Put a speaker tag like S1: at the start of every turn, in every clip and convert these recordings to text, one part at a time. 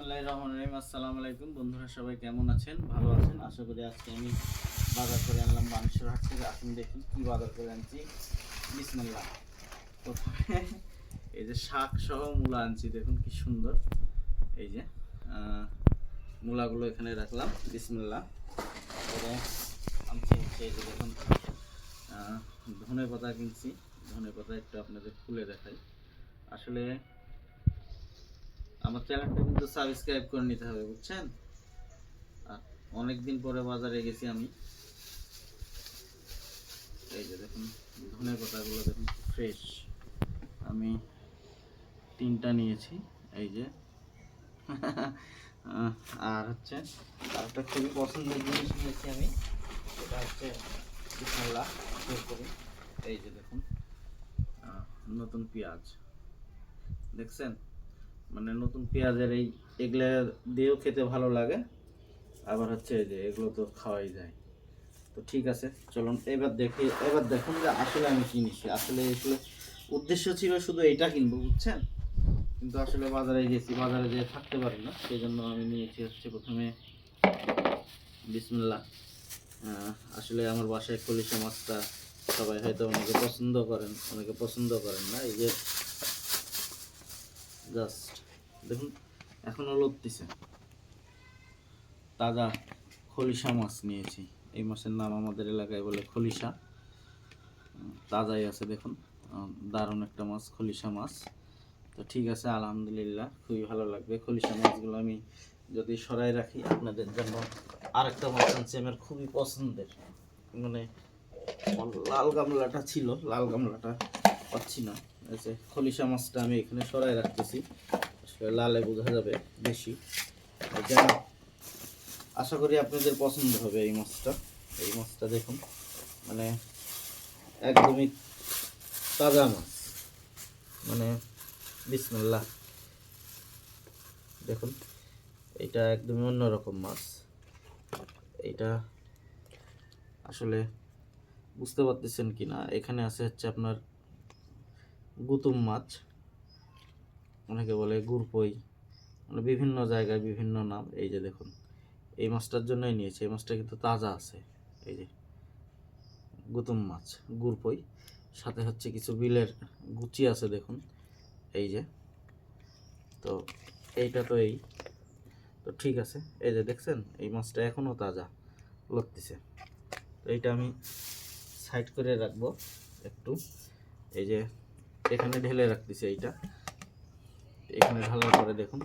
S1: বিসমুল্লাহ রহমান রহিম। আসসালামু আলাইকুম। বন্ধুরা, সবাই কেমন আছেন? ভালো আছেন? আশা করি আজকে আমি বাজার করে আনলাম মানুষের হাট থেকে। আসুন দেখি কি বাজার করে আনছি। বিসমুল্লাহ। প্রথমে এই যে শাক সহ মূলা আনছি, দেখুন কি সুন্দর। এই যে মূলাগুলো এখানে রাখলাম। বিসমুল্লাহ। পরে আনছি হচ্ছে এই যে দেখুন ধনে পাতা কিনছি। ধনে পাতা একটু আপনাদের খুলে দেখাই। আসলে আমার চ্যানেলটা কিন্তু সাবস্ক্রাইব করে নিতে হবে, বুঝছেন? আর অনেক দিন পরে বাজারে গেছি আমি। এই যে দেখুন ধনে পাতাগুলো দেখুন ফ্রেশ আমি তিনটা নিয়েছি, এই যে। আর হচ্ছে আর একটা খুবই পছন্দের জিনিস নিয়েছি আমি এটা হচ্ছে করি। এই যে দেখুন নতুন পেঁয়াজ। দেখছেন? মানে নতুন পেঁয়াজের এই এগুলো দিয়েও খেতে ভালো লাগে। আবার হচ্ছে যে এগুলো তো খাওয়াই যায়। তো ঠিক আছে, চলুন এবার দেখি, এবার দেখুন যে আসলে আমি কিনেছি আসলে এগুলো উদ্দেশ্য ছিল শুধু এইটা কিনবো, বুঝছেন? কিন্তু আসলে বাজারে গেছি, বাজারে যেয়ে থাকতে পারি না সেই জন্য আমি নিয়েছি হচ্ছে প্রথমে বিসমুল্লাহ। আসলে আমার বাসায় কলিশা মাছটা সবাই হয়তো অনেকে পছন্দ করেন, অনেকে পছন্দ করেন না, এই যে জাস্ট দেখুন এখনও লড়তেছে তাজা খলিশা মাছ নিয়েছি। এই মাছের নাম আমাদের এলাকায় বলে খলিশা। তাজাই আছে, দেখুন। দারুণ একটা মাছ, খলিশা মাছ। তো ঠিক আছে, আলহামদুলিল্লাহ, খুবই ভালো লাগবে। খলিশা মাছগুলো আমি যদি সরাই রাখি, আপনাদের জন্য আরেকটা মাছ আনছি, আমার খুবই পছন্দের। মানে লাল গামলাটা ছিল, লাল গামলাটা পাচ্ছি না। খলিশা মাছটা আমি এখানে সরাই রাখতেছি। লালে বোঝা যাবে বেশি। এটা আশা করি আপনাদের পছন্দ হবে এই মাছটা। এই মাছটা দেখুন মানে একদমই তাজা মাছ। মানে বিসমিল্লাহ দেখুন এটা একদমই অন্যরকম মাছ। এটা আসলে বুঝতে পারতেছেন কি না এখানে আছে হচ্ছে আপনার গুতুম মাছ। অনেকে বলে গুরপই মানে বিভিন্ন জায়গায় বিভিন্ন নাম। এই যে দেখুন, এই মাছটার জন্যই নিয়েছি, এই মাছটা কিন্তু তাজা আছে। এই যে গুতুম মাছ গুরপই সাথে হচ্ছে কিছু বিলের গুচি আছে দেখুন, এই যে। তো এইটা তো এই। তো ঠিক আছে, এই যে দেখছেন, এই মাছটা এখনও তাজা লড়তেছে তো এইটা আমি সাইড করে রাখব একটু। এই যে এখানে ঢেলে রাখতেছি এইটা। এখানে ঢালার পরে দেখুন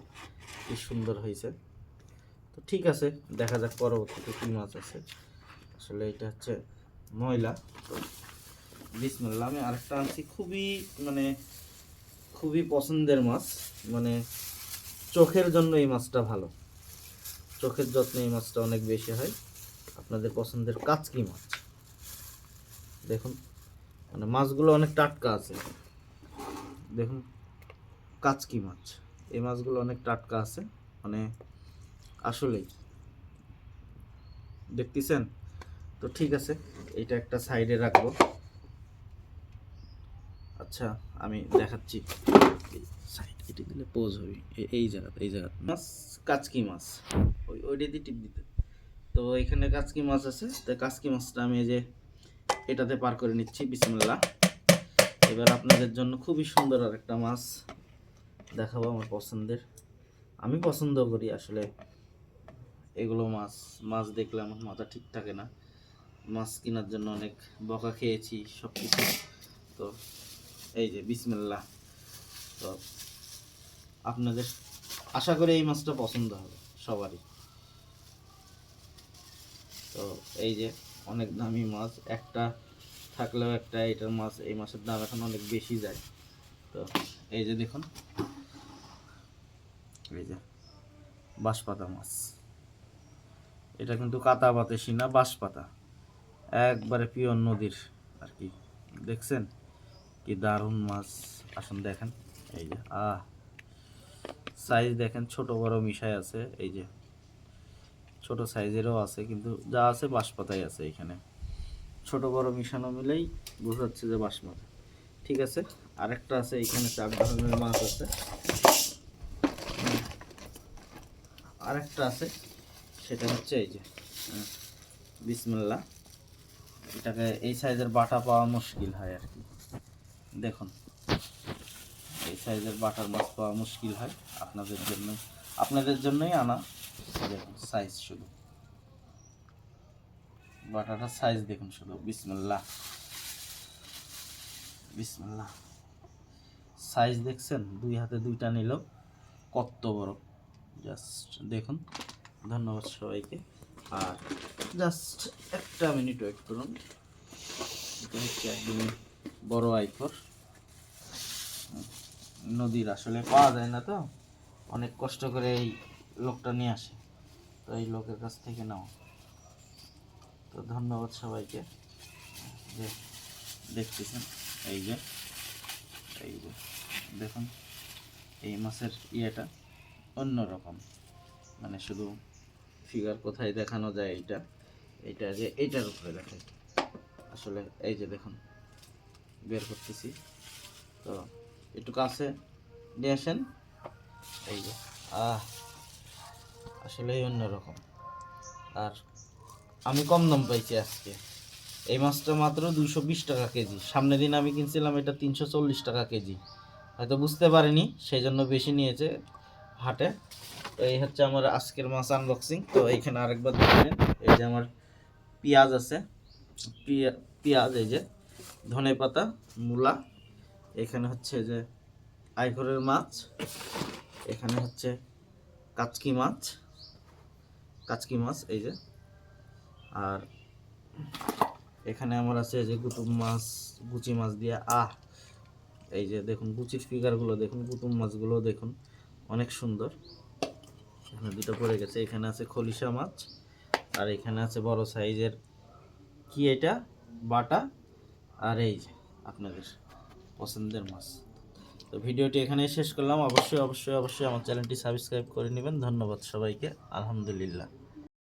S1: কি সুন্দর হয়েছে। তো ঠিক আছে, দেখা যাক পরবর্তীতে কী মাছ আছে। আসলে এটা হচ্ছে ময়লা। তো বিসমিল্লাহ, আমি আরেকটা আনছি খুবই মানে খুবই পছন্দের মাছ। মানে চোখের জন্য এই মাছটা ভালো। চোখের যত্নে এই মাছটা অনেক বেশি হয়। আপনাদের পছন্দের কাচকি মাছ। দেখুন মানে মাছগুলো অনেক টাটকা আছে। দেখুন কাচকি মাছ। এই মাছগুলো অনেক টাটকা আছে মানে আসলেই। দেখতেছেন? তো ঠিক আছে, এটা একটা সাইডে রাখব। আচ্ছা আমি দেখাচ্ছি। সাইড এটি দিলে পোজ হবে। এই জায়গাতে এই জায়গাতে মাছ, কাচকি মাছ। ওই, ওইটা দিয়ে টিপ দিতে। তো এখানে কাচকি মাছ আছে, তো কাচকি মাছটা আমি এই যে এটাতে পার করে নিচ্ছি, বিসমিল্লাহ। এবার আপনাদের জন্য খুবই সুন্দর আর একটা মাছ। দেখাবো আমার পছন্দের। আমি পছন্দ করি আসলে। এগুলো মাছ মাছ দেখলে আমার মাথা ঠিক থাকে না। মাছ কেনার জন্য অনেক বকা খেয়েছি সব কিছু তো এই যে, বিসমিল্লাহ। তো আপনাদের, আশা করি এই মাছটা পছন্দ হবে সবারই। তো এই যে, অনেক দামি মাছ। একটা থাকলেও একটা, এটার মাছ, এই মাছের দাম এখন অনেক বেশি যায়। তো এই যে দেখুন এই যে, বাঁশপাতা মাছ। এটা কিন্তু কাতা পাতেছি না, বাঁশপাতা। একবারে পিওর নদীর আর কি। দেখছেন? কি দারুণ মাছ। আসুন দেখেন। এই যে, আহ সাইজ দেখেন, ছোট বড় মিশাই আছে। এই যে, ছোট সাইজেরও আছে, কিন্তু যা আছে বাঁশপাতাই আছে এখানে। ছোট বড় মিশানো মিলেই বোঝাচ্ছে যে বাঁশপাতা। ঠিক আছে? আরেকটা আছে, এখানে চার ধরনের মাছ আছে। আরেকটা আছে সেটা হচ্ছে এই যে হুম, এটাকে এই সাইজের বাটা পাওয়া মুশকিল হয় আর কি। দেখুন এই সাইজের বাটার মাছ পাওয়া মুশকিল হয় আপনাদের জন্য। আপনাদের জন্যই আনা দেখুন সাইজ শুধু। বাটাটার সাইজ দেখুন শুধু বিসমিল্লাহ। বিসমিল্লাহ। সাইজ দেখছেন? দুই হাতে দুইটা নিল কত বড়। জাস্ট দেখুন, ধন্যবাদ সবাইকে। আর জাস্ট একটা মিনিট ওয়েট করুন। এটা হচ্ছে একদমই বড় আইকর নদীর আসলে পাওয়া যায় না তো? অনেক কষ্ট করে এই লোকটা নিয়ে আসে। তো এই লোকের কাছ থেকে নাও। তো ধন্যবাদ সবাইকে। যে দেখতেছেন, এই যে এই যে, দেখুন, এই মাছের ইয়েটা। অন্যরকম। মানে শুধু ফিগার কোথায় দেখানো যায় এইটা এইটা যে এইটার উপরে দেখায় আসলে এই যে দেখুন, বের করতেছি। তো একটু কাছে নিয়ে আসেন। এই যে, আহ, আসলেই অন্যরকম। আর আমি কম দাম পাইছি আজকে। এই মাছটা মাত্র দুশো বিশ টাকা কেজি। সামনের দিন আমি কিনছিলাম এটা তিনশো চল্লিশ টাকা কেজি। হয়তো বুঝতে পারিনি, সেই জন্য বেশি নিয়েছে। হাটে। তো এই হচ্ছে আমার আজকের মাছ আনবক্সিং তো এইখানে আরেকবার দেখবেন এই যে আমার পেঁয়াজ আছে। পিয়া- পেঁয়াজ এই যে, ধনে পাতা, মূলা, এখানে হচ্ছে যে আইঘরের মাছ, এখানে হচ্ছে কাচকি মাছ কাচকি মাছ এই যে। আর এখানে আমার আছে যে গুতুম মাছ, গুচি মাছ দিয়ে, আহ! এই যে দেখুন, গুচির ফিগারগুলো দেখুন, গুতুম মাছগুলো দেখুন। অনেক সুন্দর। এখানে দুটো পড়ে গেছে। এখানে আছে খলিশা মাছ আর এখানে আছে বড় সাইজের কি এটা? বাটা। আর এই যে আপনাদের পছন্দের মাছ। তো ভিডিওটি এখানে শেষ করলাম। অবশ্যই অবশ্যই অবশ্যই আমার চ্যানেলটি সাবস্ক্রাইব করে নেবেন। ধন্যবাদ সবাইকে। আলহামদুলিল্লাহ।